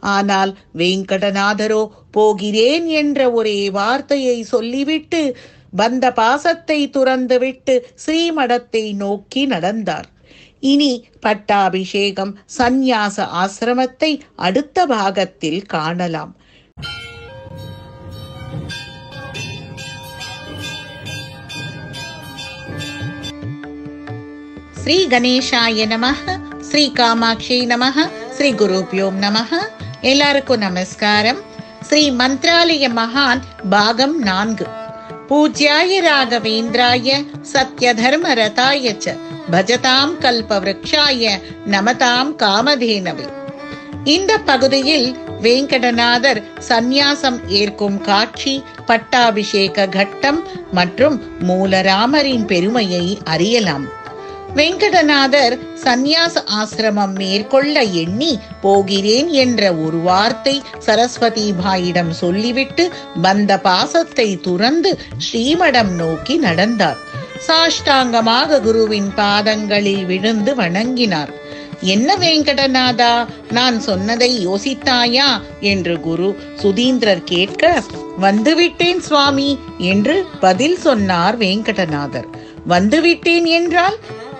ஆனால் வெங்கடநாதரோ போகிறேன் என்ற ஒரே வார்த்தையை சொல்லிவிட்டு வந்த பாசத்தை துறந்துவிட்டு ஸ்ரீமடத்தை நோக்கி நடந்தார். இனி பட்டாபிஷேகம் சந்நியாச ஆசிரமத்தை அடுத்த பாகத்தில் காணலாம். ஸ்ரீ கணேஷாய நமः ஸ்ரீ காமாட்சி நமः ஸ்ரீ குருபியோம் நமः எல்லாருக்கும் நமஸ்காரம். ஸ்ரீ மந்த்ராலய மகான் பாகம் நான்கு. பூஜ்யாய ராகவேந்திராய சத்யதர்ம ரதாய ச பஜதாம் கல்பவ்ருக்ஷாய நமதாம் காமதேனவே. இந்த பகுதியில் வேங்கடநாதர் சந்நியாசம் ஏற்கும் காட்சி பட்டாபிஷேக கட்டம் மற்றும் மூலராமரின் பெருமையை அறியலாம். வெங்கடநாதர் சந்நியாச ஆசிரமம் மேற்கொள்ள எண்ணி போகிறேன் என்ற ஒரு வார்த்தை சரஸ்வதி பாயிடம் சொல்லிவிட்டு வந்த பாசத்தை துறந்து ஸ்ரீமடம் நோக்கி நடந்தார். சாஷ்டாங்கமாக குருவின் பாதங்களில் விழுந்து வணங்கினார். என்ன வெங்கடநாதா நான் சொன்னதை யோசித்தாயா? என்று குரு சுதீந்திரர் கேட்க வந்துவிட்டேன் சுவாமி என்று பதில் சொன்னார் வெங்கடநாதர். வந்துவிட்டேன் என்றால்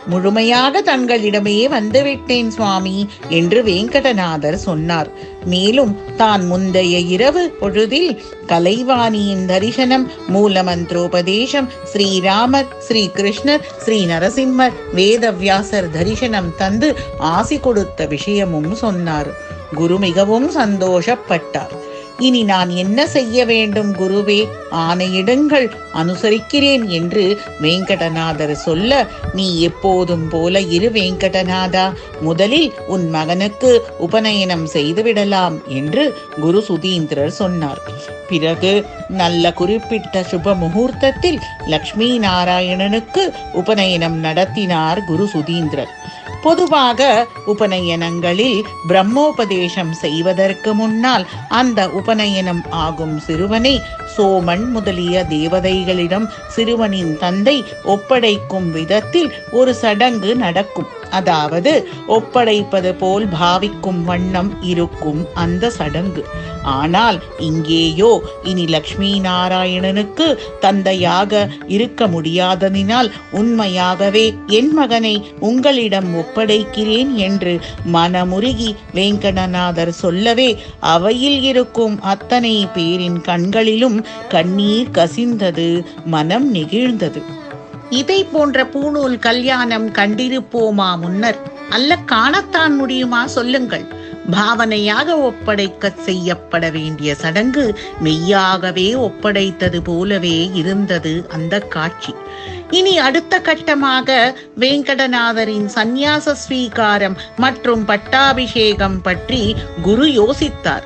முழுமையாக தங்களிடமே வந்துவிட்டேன் சுவாமி என்று வெங்கடநாதர் சொன்னார். மேலும் தான் முந்தைய இரவு பொழுதில் கலைவாணியின் தரிசனம் மூலமந்திரோபதேசம் ஸ்ரீராமர் ஸ்ரீ கிருஷ்ணர் ஸ்ரீ நரசிம்மர் வேதவியாசர் தரிசனம் தந்து ஆசி கொடுத்த விஷயமும் சொன்னார். குரு மிகவும் சந்தோஷப்பட்டார். இனி நான் என்ன செய்ய வேண்டும் குருவே? ஆணையிடுங்கள் அனுசரிக்கிறேன் என்று வெங்கடநாதர் சொல்ல நீ எப்போதும் போல இரு வெங்கடநாதா. முதலில் உன் மகனுக்கு உபநயனம் செய்துவிடலாம் என்று குரு சுதீந்திரர் சொன்னார். பிறகு நல்ல குறிப்பிட்ட சுப முகூர்த்தத்தில் லக்ஷ்மி நாராயணனுக்கு உபநயனம் நடத்தினார் குரு சுதீந்திரர். பொதுவாக உபநயனங்களில் பிரம்மோபதேசம் செய்வதற்கு முன்னால் அந்த உபநயனம் ஆகும் சிறுவனை சோமன் முதலிய தேவதைகளிடம் சிறுவனின் தந்தை ஒப்படைக்கும் விதத்தில் ஒரு சடங்கு நடக்கும். அதாவது ஒப்படைப்பது போல் பாவிக்கும் வண்ணம் இருக்கும் அந்த சடங்கு. ஆனால் இங்கேயோ இனி லக்ஷ்மி நாராயணனுக்கு தந்தையாக இருக்க முடியாததினால் உண்மையாகவே என் மகனை உங்களிடம் ஒப்படைக்கிறேன் என்று மனமுருகி வேங்கடநாதர் சொல்லவே அவையில் இருக்கும் அத்தனை பேரின் கண்களிலும் கண்ணீர் கசிந்தது மனம் நெகிழ்ந்தது. இதை போன்ற பூணூல் கல்யாணம் கண்டிருப்போமா முன்னர்? அல்ல காணத்தான் முடியுமா? சொல்லுங்கள். பாவனையாக ஒப்படைக்க செய்யப்பட வேண்டிய சடங்கு மெய்யாகவே ஒப்படைத்தது போலவே இருந்தது அந்த காட்சி. இனி அடுத்த கட்டமாக வேங்கடநாதரின் சந்நியாச ஸ்வீகாரம் மற்றும் பட்டாபிஷேகம் பற்றி குரு யோசித்தார்.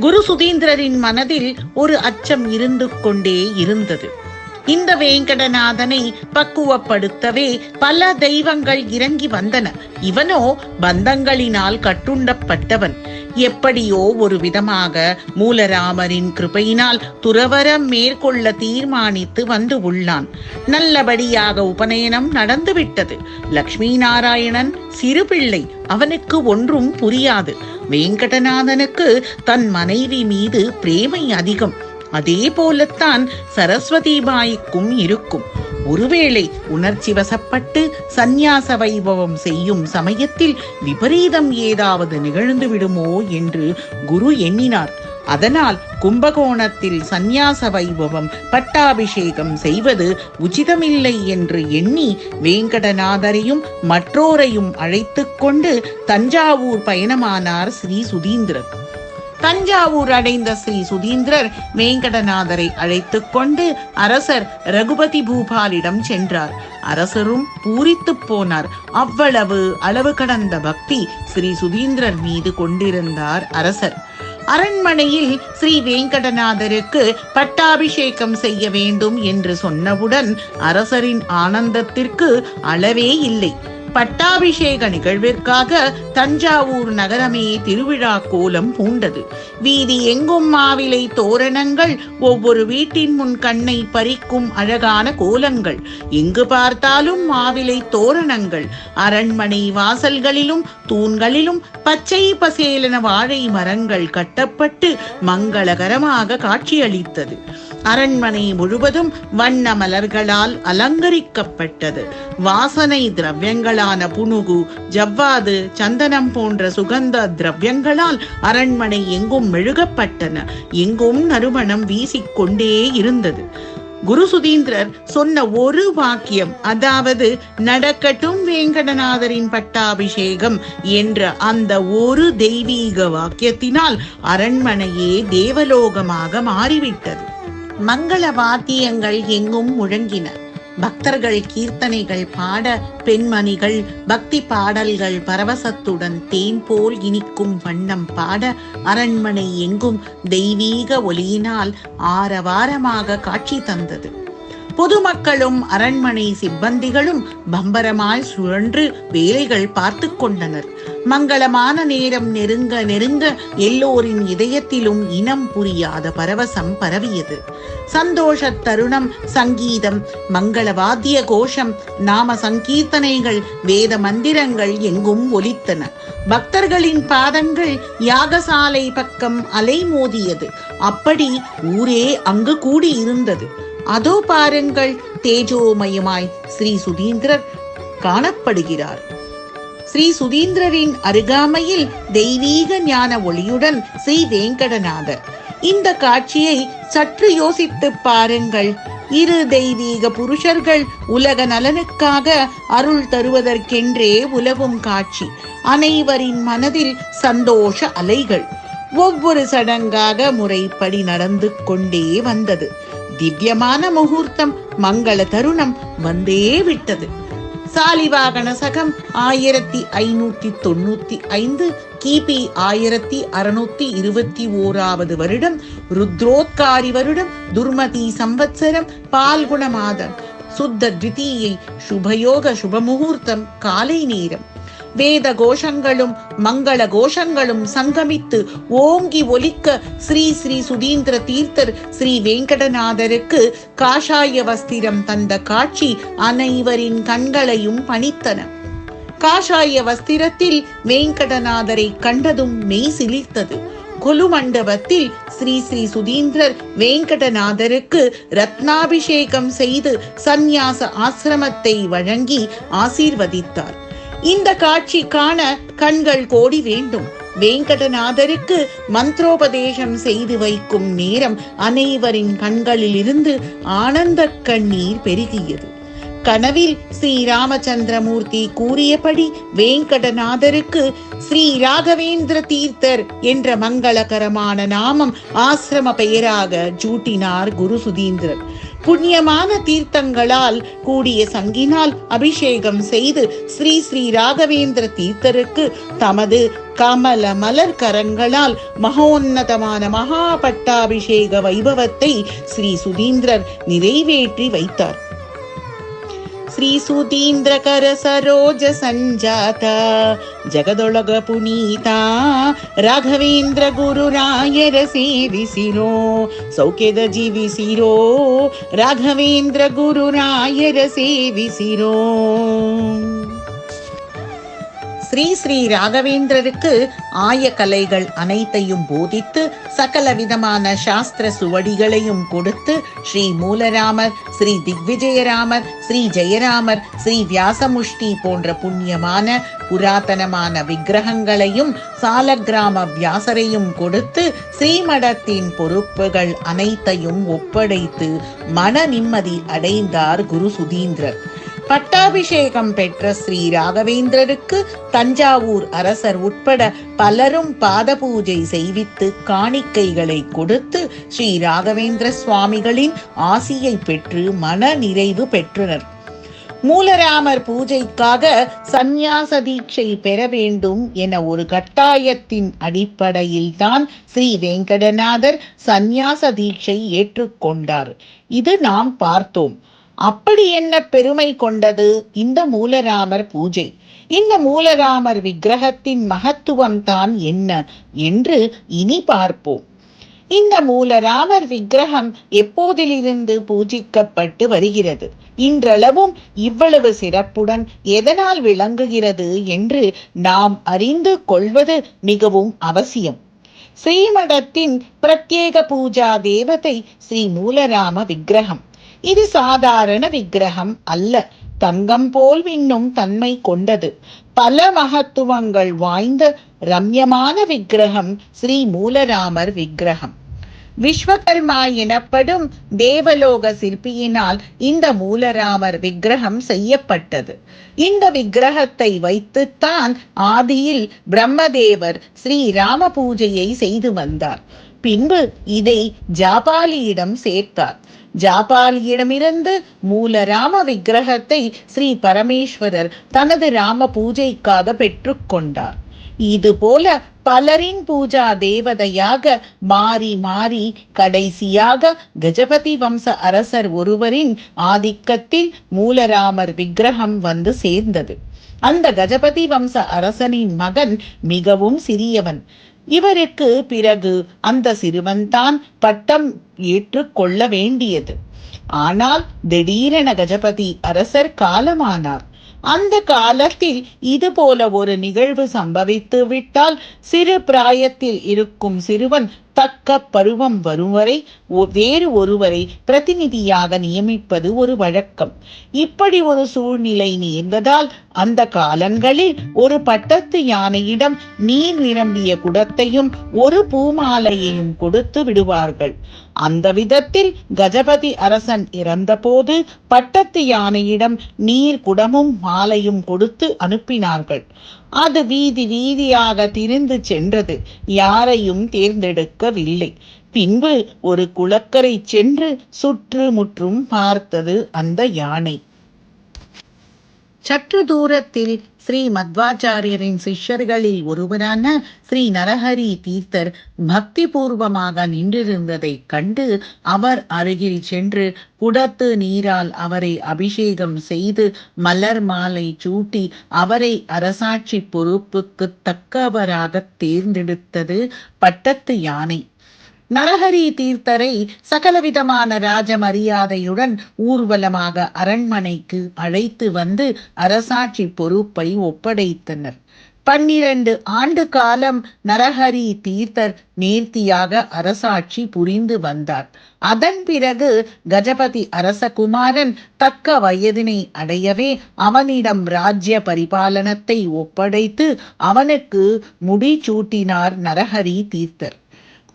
குரு சுதீந்திரரின் மனதில் ஒரு அச்சம் இருந்து கொண்டே இருந்தது. இந்த வேங்கடநாதனை பக்குவப்படுத்தவே பல தெய்வங்கள் இறங்கி வந்தன. இவனோ பந்தங்களினால் கட்டுண்டப்பட்டவன். எப்படியோ ஒரு விதமாக மூலராமரின் கிருபையினால் துறவரம் மேற்கொள்ள தீர்மானித்து வந்து உள்ளான். நல்லபடியாக உபநயனம் நடந்துவிட்டது. லக்ஷ்மி நாராயணன் சிறு பிள்ளை அவனுக்கு ஒன்றும் புரியாது. வேங்கடநாதனுக்கு தன் மனைவி மீது பிரேமை அதிகம். அதே போலத்தான் சரஸ்வதி பாய்க்கும் இருக்கும். ஒருவேளை உணர்ச்சி வசப்பட்டு சந்நியாச வைபவம் செய்யும் சமயத்தில் விபரீதம் ஏதாவது நிகழ்ந்து விடுமோ என்று குரு எண்ணினார். அதனால் கும்பகோணத்தில் சந்நியாச வைபவம் பட்டாபிஷேகம் செய்வது உச்சிதமில்லை என்று எண்ணி வேங்கடநாதரையும் மற்றோரையும் அழைத்துக் கொண்டு தஞ்சாவூர் பயணமானார் ஸ்ரீ சுதீந்திரர். தஞ்சாவூர் அடைந்த ஸ்ரீ சுதீந்திரர் வேங்கடநாதரை அழைத்துக் கொண்டு அரசர் ரகுபதி பூபாலிடம் சென்றார். அரசரும் பூரித்து போனார். அவ்வளவு அளவு கடந்த பக்தி ஸ்ரீ சுதீந்திரர் மீது கொண்டிருந்தார் அரசர். அரண்மனையில் ஸ்ரீ வேங்கடநாதருக்கு பட்டாபிஷேகம் செய்ய வேண்டும் என்று சொன்னவுடன் அரசரின் ஆனந்தத்திற்கு அளவே இல்லை. பட்டாபிஷேக நிகழ்விற்காக தஞ்சாவூர் நகரமே திருவிழா கோலம் பூண்டது. வீதி எங்கும் மாவிலை தோரணங்கள் ஒவ்வொரு வீட்டின் முன் கண்ணை பறிக்கும் அழகான கோலங்கள். எங்கு பார்த்தாலும் மாவிலை தோரணங்கள். அரண்மனை வாசல்களிலும் தூண்களிலும் பச்சை பசேலன வாழை மரங்கள் கட்டப்பட்டு மங்களகரமாக காட்சியளித்தது. அரண்மனை முழுவதும் வண்ண மலர்களால் அலங்கரிக்கப்பட்டது. வாசனை திரவியங்களான புனுகு ஜவ்வாது சந்தனம் போன்ற சுகந்த திரவியங்களால் அரண்மனை எங்கும் மெழுகப்பட்டன. எங்கும் நறுமணம் வீசிக்கொண்டே இருந்தது. குரு சுதீந்திரர் சொன்ன ஒரு வாக்கியம் அதாவது நடக்கட்டும் வேங்கடநாதரின் பட்டாபிஷேகம் என்ற அந்த ஒரு தெய்வீக வாக்கியத்தினால் அரண்மனையே தேவலோகமாக மாறிவிட்டது. மங்கள வாத்தியங்கள் எங்கும் முழங்கின. பக்தர்கள் கீர்த்தனைகள் பாட பெண்மணிகள் பக்தி பாடல்கள் பரவசத்துடன் தேன் போல் இனிக்கும் வண்ணம் பாட அரண்மனை எங்கும் தெய்வீக ஒளியினால் ஆரவாரமாக காட்சி தந்தது. பொதுமக்களும் அரண்மனை சிப்பந்திகளும் பம்பரமாய் சுழன்று வேலைகள் பார்த்து கொண்டனர். மங்களமான நேரம் நெருங்க நெருங்க எல்லோரின் இதயத்திலும் இனம் புரியாத பரவசம் பரவியது. சந்தோஷ தருணம் சங்கீதம் மங்கள வாத்திய கோஷம் நாம சங்கீர்த்தனைகள் வேத மந்திரங்கள் எங்கும் ஒலித்தன. பக்தர்களின் பாதங்கள் யாகசாலை பக்கம் அலைமோதியது. அப்படி ஊரே அங்கு கூடியிருந்தது. அதோ பாருங்கள் தேஜோமயமாய் ஸ்ரீ சுதீந்திரர் காணப்படுகிறார். ஸ்ரீ சுதீந்திரரின் அருகாமையில் தெய்வீக ஞான ஒளியுடன் ஸ்ரீ வேங்கடநாதர். இந்த காட்சியை சற்று யோசித்து பாருங்கள். இரு தெய்வீக புருஷர்கள் உலக நலனுக்காக அருள் தருவதற்கென்றே உலவும் காட்சி. அனைவரின் மனதில் சந்தோஷ அலைகள். ஒவ்வொரு சடங்காக முறைப்படி நடந்து கொண்டே வந்தது. திவ்யமான முகூர்த்தம் மங்கள தருணம் வந்தே விட்டது. சாலிவாகன சகம் ஆயிரத்தி ஐநூத்தி தொண்ணூத்தி ஐந்து கிபி ஆயிரத்தி அறுநூத்தி இருபத்தி ஓராவது வருடம் ருத்ரோத்காரி வருடம் துர்மதி சம்பத்சரம் பால்குண மாதம் சுத்த த்விதீயை சுபயோக சுபமுகூர்த்தம் காலை நேரம். வேத கோஷங்களும் மங்கள கோஷங்களும் சங்கமித்து ஓங்கி ஒலிக்க ஸ்ரீ ஸ்ரீ சுதீந்திர தீர்த்தர் ஸ்ரீ வெங்கடநாதருக்கு காஷாய வஸ்திரம் தந்த காட்சி அனைவரின் கண்களையும் பணித்தன. காஷாய வஸ்திரத்தில் வேங்கடநாதரை கண்டதும் மெய் சிலிர்த்தது. கொலு மண்டபத்தில் ஸ்ரீ ஸ்ரீ சுதீந்திரர் வேங்கடநாதருக்கு ரத்னாபிஷேகம் செய்து சந்நியாச ஆசிரமத்தை வழங்கி ஆசீர்வதித்தார். இந்த காட்சி காண கண்கள் கோடி வேண்டும். வேங்கடநாதருக்கு மந்திரோபதேசம் செய்து வைக்கும் நேரம் அனைவரின் கண்களில் இருந்து ஆனந்த கண்ணீர் பெருகியது. கனவில் ஸ்ரீ ராமச்சந்திரமூர்த்தி கூறியபடி வேங்கடநாதருக்கு ஸ்ரீ ராகவேந்திர தீர்த்தர் என்ற மங்களகரமான நாமம் ஆசிரம பெயராக ஜூட்டினார் குரு சுதீந்திரர். புண்ணியமான தீர்த்தங்களால் கூடிய சங்கினால் அபிஷேகம் செய்து ஸ்ரீ ஸ்ரீ ராகவேந்திர தீர்த்தருக்கு தமது கமல மலர் கரங்களால் மகோன்னதமான மகா பட்டாபிஷேக வைபவத்தை ஸ்ரீ சுதீந்திரர் நிறைவேற்றி வைத்தார். ಶ್ರೀ ಸುಧೀಂದ್ರಕರ ಸರೋಜ ಸಂಜಾತ ಜಗದೊಳಗ ಪುನೀತ ರಾಘವೇಂದ್ರ ಗುರುರಾಯರ ಸೇವಿಸಿರೋ ಸೌಖ್ಯದ ಜೀವಿಸಿರೋ ರಾಘವೇಂದ್ರ ಗುರುರಾಯರ ಸೇವಿಸಿರೋ ஸ்ரீ ஸ்ரீ ராகவேந்திரருக்கு ஆய கலைகள் அனைத்தையும் போதித்து சகல விதமான சாஸ்திர சுவடிகளையும் கொடுத்து ஸ்ரீ மூலராமர் ஸ்ரீ திக்விஜயராமர் ஸ்ரீ ஜெயராமர் ஸ்ரீ வியாசமுஷ்டி போன்ற புண்ணியமான புராதனமான விக்கிரகங்களையும் சாலக்கிராம வியாசரையும் கொடுத்து ஸ்ரீமடத்தின் பொறுப்புகள் அனைத்தையும் ஒப்படைத்து மன நிம்மதி அடைந்தார் குரு சுதீந்திரர். பட்டாபிஷேகம் பெற்ற ஸ்ரீ ராகவேந்திரருக்கு தஞ்சாவூர் அரசர் உட்பட பலரும் பாத பூஜை செய்வித்து காணிக்கைகளை கொடுத்து ஸ்ரீ ராகவேந்திர சுவாமிகளின் ஆசியை பெற்று மன நிறைவு பெற்றனர். மூலராமர் பூஜைக்காக சந்நியாச தீட்சை பெற வேண்டும் என ஒரு கட்டாயத்தின் அடிப்படையில் தான் ஸ்ரீ வெங்கடநாதர் சந்நியாச தீட்சை ஏற்றுக்கொண்டார். இது நாம் பார்த்தோம். அப்படி என்ன பெருமை கொண்டது? இந்த மூலராமர் பூஜை. இந்த மூலராமர் விக்கிரகத்தின் மகத்துவம் தான் என்ன என்று இனி பார்ப்போம். இந்த மூலராமர் விக்கிரகம் எப்போதிலிருந்து பூஜிக்கப்பட்டு வருகிறது? இன்றளவும் இவ்வளவு சிறப்புடன் எதனால் விளங்குகிறது என்று நாம் அறிந்து கொள்வது மிகவும் அவசியம். ஸ்ரீமடத்தின் பிரத்யேக பூஜா தேவதை ஸ்ரீ மூலராம விக்கிரகம். இது சாதாரண விக்கிரகம் அல்ல. தங்கம் போல் விண்ணும் தன்மை கொண்டது. பல மகத்துவங்கள் வாய்ந்த ரம்யமான விக்கிரகம் ஸ்ரீ மூலராமர் விக்கிரகம். விஸ்வகர்மா எனப்படும் தேவலோக சிற்பியினால் இந்த மூலராமர் விக்கிரகம் செய்யப்பட்டது. இந்த விக்கிரகத்தை வைத்துத்தான் ஆதியில் பிரம்மதேவர் ஸ்ரீ ராம பூஜையை செய்து வந்தார். பின்பு இதை ஜாபாலியிடம் சேர்த்தார். ஜாபாலியிடமிருந்து மூல ராம விக்கிரகத்தை ஸ்ரீ பரமேஸ்வரர் தனது ராம பூஜைக்காக பெற்றுக்கொண்டார். இது போல பலரின் பூஜா தேவதையாக மாறி மாறி கடைசியாக கஜபதி வம்ச அரசர் ஒருவரின் ஆதிக்கத்தில் மூலராமர் விக்கிரகம் வந்து சேர்ந்தது. அந்த கஜபதி வம்ச அரசனின் மகன் மிகவும் சிறியவன். இவருக்கு பிறகு அந்த சிறுவன்தான் பட்டம் ஏற்றுக்கொள்ள வேண்டியது. ஆனால் திடீரென கஜபதி அரசர் காலமானார். அந்த காலத்தில் இது போல ஒரு நிகழ்வு சம்பவித்து விட்டால் சிறு பிராயத்தில் இருக்கும் சிறுவன் தக்க பருவம் வரும் வரை வேறு ஒருவரை பிரதிநிதியாக நியமிப்பது ஒரு வழக்கம். இப்படி ஒரு சூழ்நிலை நேர்ந்ததால் அந்த காலங்களில் ஒரு பட்டத்து யானையிடம் நீர் நிரம்பிய குடத்தையும் ஒரு பூமாலையையும் கொடுத்து விடுவார்கள். அந்த விதத்தில் கஜபதி அரசன் இறந்தபோது பட்டத்து யானையிடம் நீர் குடமும் மாலையும் கொடுத்து அனுப்பினார்கள். அது வீதி வீதியாக திரிந்து சென்றது. யாரையும் தேர்ந்தெடுக்கவில்லை. பின்பு ஒரு குளக்கரை சென்று சுற்று முற்றும் பார்த்தது அந்த யானை. சற்று தூரத்தில் ஸ்ரீ மத்வாச்சாரியரின் சிஷ்யர்களில் ஒருவரான ஸ்ரீ நரஹரி தீர்த்தர் பக்தி பூர்வமாக நின்றிருந்ததை கண்டு அவர் அருகில் சென்று குடத்து நீரால் அவரை அபிஷேகம் செய்து மலர் மாலை சூட்டி அவரை அரசாட்சி பொறுப்புக்கு தக்கவராக தேர்ந்தெடுத்தது பட்டத்து யானை. நரஹரி தீர்த்தரை சகலவிதமான ராஜ மரியாதையுடன் ஊர்வலமாக அரண்மனைக்கு அழைத்து வந்து அரசாட்சி பொறுப்பை ஒப்படைத்தனர். பன்னிரண்டு ஆண்டு காலம் நரஹரி தீர்த்தர் நேர்த்தியாக அரசாட்சி புரிந்து வந்தார். அதன் பிறகு கஜபதி அரசகுமாரன் தக்க வயதினை அடையவே அவனிடம் ராஜ்ய பரிபாலனத்தை ஒப்படைத்து அவனுக்கு முடிச்சூட்டினார் நரஹரி தீர்த்தர்.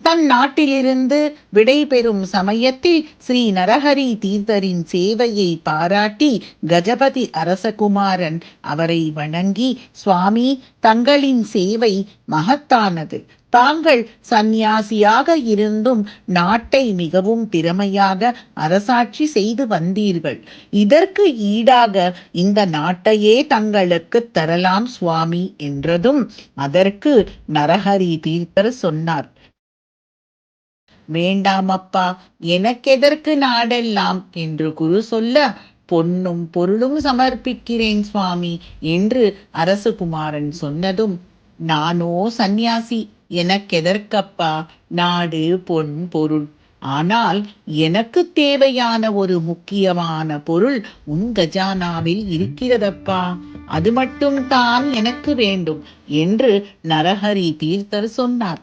தன் நாட்டிலிருந்து விடைபெறும் சமயத்தில் ஸ்ரீ நரஹரி தீர்த்தரின் சேவையை பாராட்டி கஜபதி அரசகுமாரன் அவரை வணங்கி சுவாமி தங்களின் சேவை மகத்தானது. தாங்கள் சந்நியாசியாக இருந்தும் நாட்டை மிகவும் திறமையாக அரசாட்சி செய்து வந்தீர்கள். இதற்கு ஈடாக இந்த நாட்டையே தங்களுக்கு தரலாம் சுவாமி என்றதும் அதற்கு நரஹரி தீர்த்தர் சொன்னார். வேண்டாம் அப்பா எனக்கெதற்கு நாடெல்லாம்? என்று குரு சொல்ல பொன்னும் பொருளும் சமர்ப்பிக்கிறேன் சுவாமி என்று அரசகுமாரன் சொன்னதும் நானோ சந்நியாசி எனக்கெதற்கப்பா? நாடு பொன் பொருள். ஆனால் எனக்கு தேவையான ஒரு முக்கியமான பொருள் உன் கஜானாவில் இருக்கிறதப்பா. அது மட்டும் தான் எனக்கு வேண்டும் என்று நரஹரி தீர்த்தர் சொன்னார்.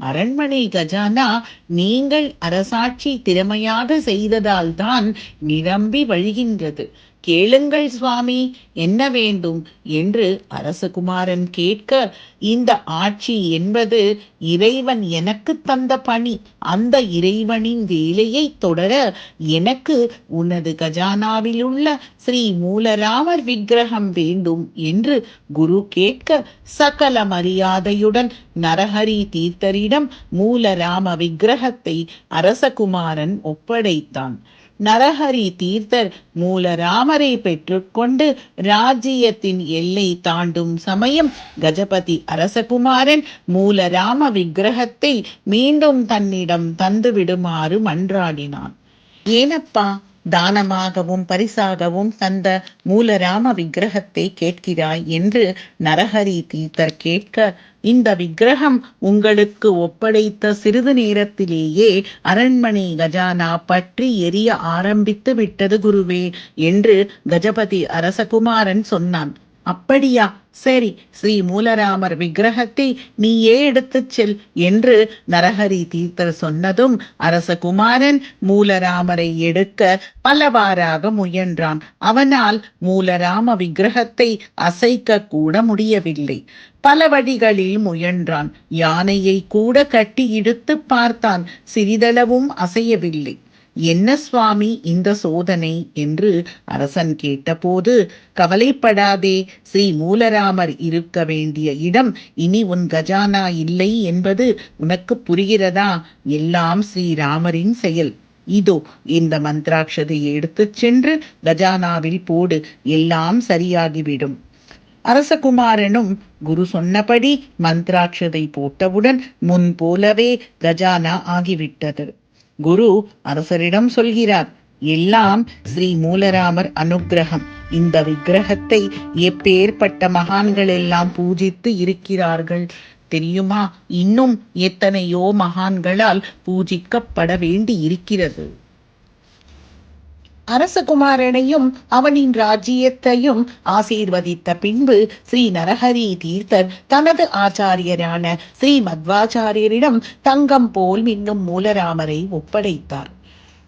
அரண்மனை கஜானா நீங்கள் அரசாட்சி திறமையாக செய்ததால்தான் நிரம்பி வழிகின்றது. கேளுங்கள் சுவாமி என்ன வேண்டும் என்று அரசகுமாரன் கேட்க இந்த ஆட்சி என்பது இறைவன் எனக்கு தந்த பணி. அந்த இறைவனின் வேலையை தொடர எனக்கு உனது கஜானாவில் உள்ள ஸ்ரீ மூலராமர் விக்கிரகம் வேண்டும் என்று குரு கேட்க சகல மரியாதையுடன் நரஹரி தீர்த்தரிடம் மூலராம விக்கிரகத்தை அரசகுமாரன் ஒப்படைத்தான். நரஹரி தீர்த்தர் மூலராமரை பெற்றுக்கொண்டு ராஜ்யத்தின் எல்லை தாண்டும் சமயம் கஜபதி அரசகுமாரன் மூலராம விக்கிரகத்தை மீண்டும் தன்னிடம் தந்து விடுமாறு மன்றாடினான். ஏனப்பா தானமாகவும் பரிசாகவும் தந்த மூலராம விக்கிரகத்தை கேட்கிறாய் என்று நரஹரி தீர்த்தர் கேட்க இந்த விக்கிரகம் உங்களுக்கு ஒப்படைத்த சிறிது நேரத்திலேயே அரண்மனை கஜானா பற்றி எரிய ஆரம்பித்து விட்டது குருவே என்று கஜபதி அரசகுமாரன் சொன்னான். அப்படியா? சரி ஸ்ரீ மூலராமர் விக்கிரகத்தை நீயே எடுத்துச் செல் என்று நரஹரி தீர்த்தர் சொன்னதும் அரசகுமாரன் மூலராமரை எடுக்க பலவாறாக முயன்றான். அவனால் மூலராம விக்கிரகத்தை அசைக்க கூட முடியவில்லை. பல வழிகளில் முயன்றான். யானையை கூட கட்டி இழுத்து பார்த்தான். சிறிதளவும் அசையவில்லை. என்ன சுவாமி இந்த சோதனை என்று அரசன் கேட்டபோது கவலைப்படாதே ஸ்ரீ மூலராமர் இருக்க வேண்டிய இடம் இனி உன் கஜானா இல்லை என்பது உனக்கு புரிகிறதா? எல்லாம் ஸ்ரீராமரின் செயல். இதோ இந்த மந்திராட்சதையை எடுத்துச் சென்று கஜானாவில் போடு எல்லாம் சரியாகிவிடும். அரசகுமாரனும் குரு சொன்னபடி மந்திராட்சதை போட்டவுடன் முன் போலவே கஜானா ஆகிவிட்டது. குரு அரசரிடம் சொல்கிறார் எல்லாம் ஸ்ரீ மூலராமர் அனுக்கிரகம் இந்த விக்கிரகத்தை எப்பேற்பட்ட மகான்கள் எல்லாம் பூஜித்து இருக்கிறார்கள்? தெரியுமா? இன்னும் எத்தனையோ மகான்களால் பூஜிக்கப்பட வேண்டி இருக்கிறது அரசகுமாரனையும் அவனின் ராஜ்யத்தையும் ஆசீர்வதித்த பின்பு ஸ்ரீ நரஹரி தீர்த்தர் தனது ஆச்சாரியரான ஸ்ரீ மத்வாச்சாரியரிடம் தங்கம் போல் மின்னும் மூலராமரை ஒப்படைத்தார்.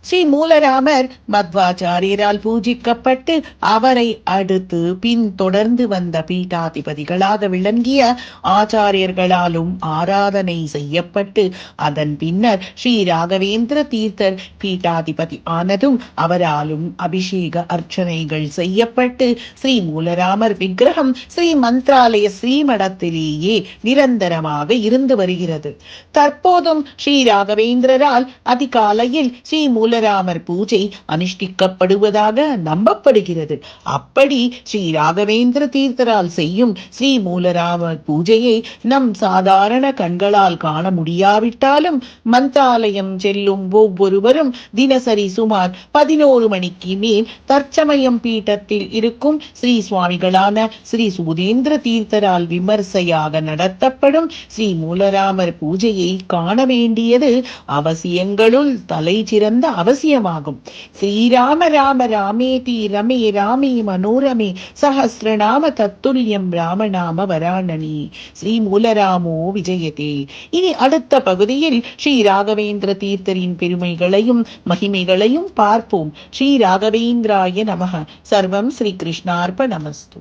ஸ்ரீ மூலராமர் மத்வாச்சாரியரால் பூஜிக்கப்பட்டு அவரை அடுத்து பின்தொடர்ந்து வந்த பீட்டாதிபதிகளாக விளங்கிய ஆச்சாரியர்களாலும் ஆராதனை செய்யப்பட்டு அதன் பின்னர் ஸ்ரீ ராகவேந்திர தீர்த்தர் பீட்டாதிபதி ஆனதும் அவராலும் அபிஷேக அர்ச்சனைகள் செய்யப்பட்டு ஸ்ரீ மூலராமர் விக்கிரகம் ஸ்ரீ மந்திராலய ஸ்ரீமடத்திலேயே நிரந்தரமாக இருந்து வருகிறது. தற்போதும் ஸ்ரீ ராகவேந்திரரால் அதிகாலையில் ஸ்ரீ மூல மூலராமர் பூஜை அனுஷ்டிக்கப்படுவதாக நம்பப்படுகிறது. அப்படி ஸ்ரீ ராகவேந்திர தீர்த்தரால் செய்யும் ஸ்ரீ மூலராமர் பூஜையை நம் சாதாரண கண்களால் காண முடியாவிட்டாலும் மந்தாலயம் செல்லும் ஒவ்வொருவரும் தினசரி சுமார் பதினோரு மணிக்கு மேல் தற்சமயம் பீட்டத்தில் இருக்கும் ஸ்ரீ சுவாமிகளான ஸ்ரீ சுதேந்திர தீர்த்தரால் விமர்சையாக நடத்தப்படும் ஸ்ரீ மூலராமர் பூஜையை காண வேண்டியது அவசியங்களுள் தலை சிறந்த அவசியமாகும். ஸ்ரீராம ராம ராமேதி ரமே ராமே மனோரமே சஹசிரநாம தத்துல்யம் ராமநாம வராணனி. ஸ்ரீ மூலராமோ விஜயதே. இனி அடுத்த பகுதியில் ஸ்ரீ ராகவேந்திர தீர்த்தரின் பெருமைகளையும் மகிமைகளையும் பார்ப்போம். ஸ்ரீ ராகவேந்திராய நமக. சர்வம் ஸ்ரீ கிருஷ்ணார்ப நமஸ்து